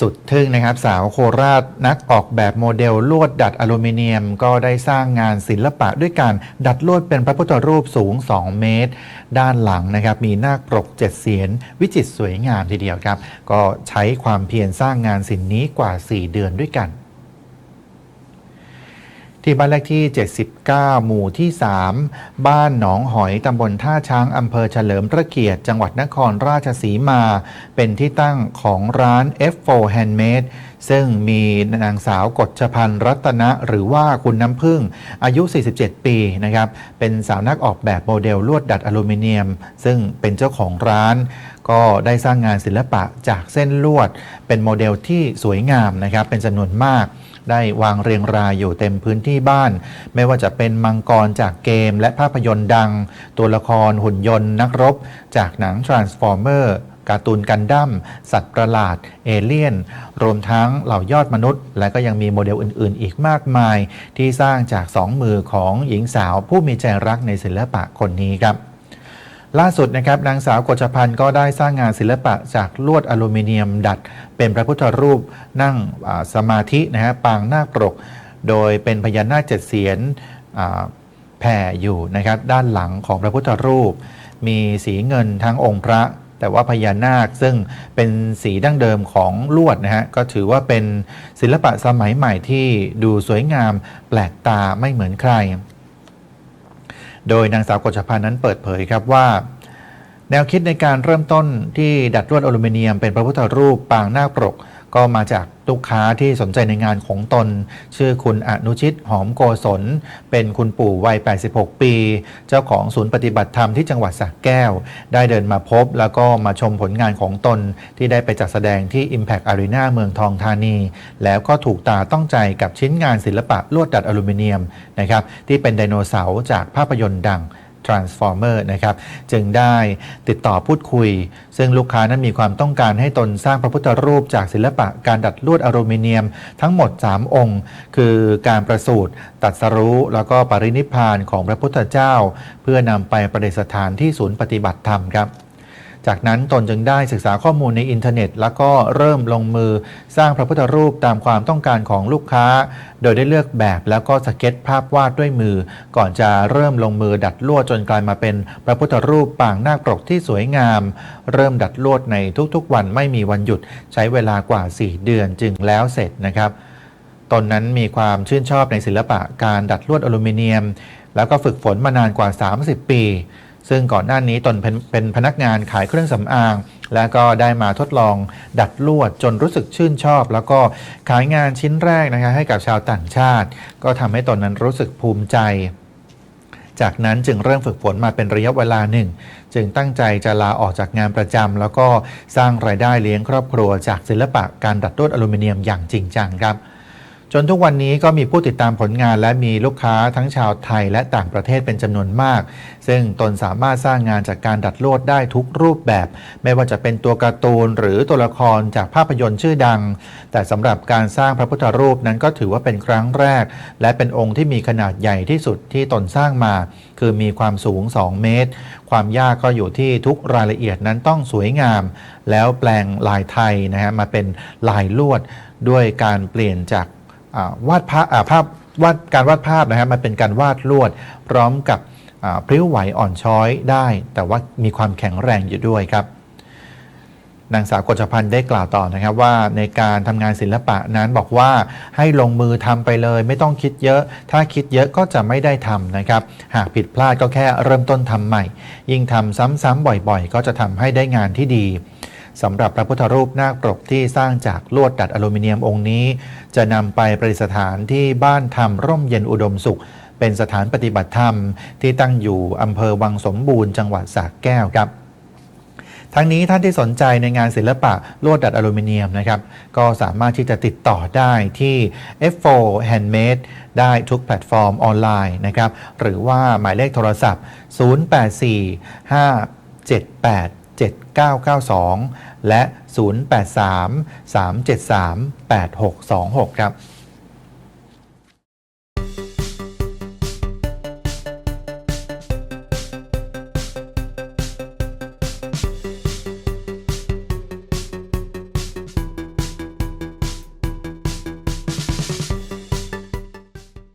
สุดทึ่งนะครับสาวโคราชนักออกแบบโมเดลลวดดัดอลูมิเนียม ก็ได้สร้างงานศิลปะด้วยการดัดลวดเป็นพระพุทธรูปสูง 2 เมตร ด้านหลังนะครับมีนาคปรกเจ็ดเสียน วิจิตรสวยงามทีเดียวครับ ก็ใช้ความเพียรสร้างงานศิลป์นี้กว่า 4 เดือนด้วยกัน ที่บ้านเลขที่ 79 หมู่ที่ 3 บ้านหนองหอยตำบลท่าช้างอำเภอเฉลิมพระเกียรติจังหวัดนครราชสีมา เป็นที่ตั้งของร้าน F4 Handmade ซึ่งมีนางสาวกฎชพันธ์รัตนะหรือว่าคุณน้ำพึ่งอายุ 47 ปีนะครับ เป็นสาวนักออกแบบโมเดลลวดดัดอลูมิเนียม ซึ่งเป็นเจ้าของร้าน ก็ได้สร้างงานศิลปะจากเส้นลวด เป็นโมเดลที่สวยงามนะครับ เป็นจำนวนมากได้วางเรียงรายอยู่เต็มพื้นที่บ้าน ไม่ว่าจะเป็นมังกรจากเกมและภาพยนตร์ดัง ตัวละครหุ่นยนต์นักรบ จากหนัง Transformer การ์ตูนกันดั้มสัตว์ประหลาด เอเลี่ยน รวมทั้งเหล่ายอดมนุษย์ และก็ยังมีโมเดลอื่น ๆ อีกมากมาย ที่สร้างจากสองมือของหญิงสาวผู้มีใจรักในศิลปะคนนี้ครับล่าสุดนะครับนางสาวกฎชพันธ์ก็ได้สร้างงานศิลปะจากลวดอลูมิเนียมดัด เป็นพระพุทธรูปนั่งสมาธินะฮะปางนาคปรก โดยเป็นพญานาคเจ็ดเสียนแผ่อยู่นะครับด้านหลังของพระพุทธรูป มีสีเงินทั้งองค์พระ แต่ว่าพญานาคซึ่งเป็นสีดั้งเดิมของลวดนะฮะก็ถือว่าเป็นศิลปะสมัยใหม่ที่ดูสวยงามแปลกตาไม่เหมือนใคร โดยนางสาวกฤษพันธ์นั้นเปิดเผยครับว่าแนวคิดในการเริ่มต้นที่ดัดลวดอลูมิเนียมเป็นพระพุทธรูปปางนาคปรก ก็มาจากลูกค้าที่สนใจในงานของตน ชื่อคุณอนุชิตหอมโกศล เป็นคุณปู่วัย 86 ปี เจ้าของศูนย์ปฏิบัติธรรมที่จังหวัดสระแก้ว ได้เดินมาพบแล้วก็มาชมผลงานของตนที่ได้ไปจัดแสดงที่ Impact Arena เมืองทองธานี แล้วก็ถูกตาต้องใจกับชิ้นงานศิลปะลวดดัดอลูมิเนียมนะครับที่เป็นไดโนเสาร์จากภาพยนตร์ดัง Transformer นะครับจึงได้ติดต่อพูดคุย ซึ่งลูกค้านั้นมีความต้องการให้ตนสร้างพระพุทธรูปจากศิลปะการดัดลวดอลูมิเนียม ทั้งหมด 3 องค์ คือการประสูติตัดสรู้แล้วก็ปรินิพพานของพระพุทธเจ้า เพื่อนำไปประดิษฐานที่ศูนย์ปฏิบัติธรรมครับ จากนั้นตนจึงได้ศึกษาข้อมูลในอินเทอร์เน็ต แล้วก็เริ่มลงมือสร้างพระพุทธรูปตามความต้องการของลูกค้า โดยได้เลือกแบบแล้วก็สเก็ตภาพวาดด้วยมือ ก่อนจะเริ่มลงมือดัดลวดจนกลายมาเป็นพระพุทธรูปปางนาคปรกที่สวยงาม เริ่มดัดลวดในทุกๆ วันไม่มีวันหยุดใช้เวลากว่า 4 เดือนจึงแล้วเสร็จนะครับตนนั้นมีความชื่นชอบในศิลปะการดัดลวดอลูมิเนียม แล้วก็ฝึกฝนมานานกว่า 30 ปี ซึ่งก่อนหน้านี้ตนเป็นเป็นพนักงานขายเครื่องสำอาง แล้วก็ได้มาทดลองดัดลวดจนรู้สึกชื่นชอบ แล้วก็ขายงานชิ้นแรกนะคะให้กับชาวต่างชาติ ก็ทำให้ตนนั้นรู้สึกภูมิใจจากนั้นจึงเริ่มฝึกฝนมาเป็นระยะเวลาหนึ่ง จึงตั้งใจจะลาออกจากงานประจำแล้วก็สร้างรายได้เลี้ยงครอบครัวจากศิลปะการดัดลวดอลูมิเนียมอย่างจริงจังครับ จนทุกวันนี้ก็มีผู้ติดตามผลงานและมีลูกค้าทั้งชาวไทยและต่างประเทศเป็นจำนวนมาก ซึ่งตนสามารถสร้างงานจากการดัดลวดได้ทุกรูปแบบ ไม่ว่าจะเป็นตัวการ์ตูนหรือตัวละครจากภาพยนตร์ชื่อดัง แต่สำหรับการสร้างพระพุทธรูปนั้นก็ถือว่าเป็นครั้งแรก และเป็นองค์ที่มีขนาดใหญ่ที่สุดที่ตนสร้างมา คือมีความสูง 2 เมตร ความยากก็อยู่ที่ทุกรายละเอียดนั้นต้องสวยงาม แล้วแปลงลายไทยนะฮะมาเป็นลายลวดด้วยการเปลี่ยนจาก วาดภาพภาพวาดการวาดภาพนะครับมันเป็นการวาดลวดพร้อมกับพริ้วไหวอ่อนช้อยได้ แต่ว่ามีความแข็งแรงอยู่ด้วยครับนางสาวกฎชพันธ์ได้กล่าวต่อนะครับว่าในการทำงานศิลปะนั้นบอกว่าให้ลงมือทำไปเลย ไม่ต้องคิดเยอะ ถ้าคิดเยอะก็จะไม่ได้ทำนะครับ หากผิดพลาดก็แค่เริ่มต้นทำใหม่ ยิ่งทำซ้ำๆบ่อยๆ ก็จะทำให้ได้งานที่ดี สำหรับพระพุทธรูปนาคปรกที่สร้างจากลวดดัดอลูมิเนียมองค์นี้ จะนำไปประดิษฐานที่บ้านธรรมร่มเย็นอุดมสุข เป็นสถานปฏิบัติธรรมที่ตั้งอยู่อำเภอวังสมบูรณ์จังหวัดสระแก้วครับทั้งนี้ท่านที่สนใจในงานศิลปะลวดดัดอลูมิเนียมนะครับ ก็สามารถที่จะติดต่อได้ที่ F4 Handmade ได้ทุกแพลตฟอร์มออนไลน์นะครับ หรือว่าหมายเลขโทรศัพท์ 084578 7992 และ 083 373 8626 ครับ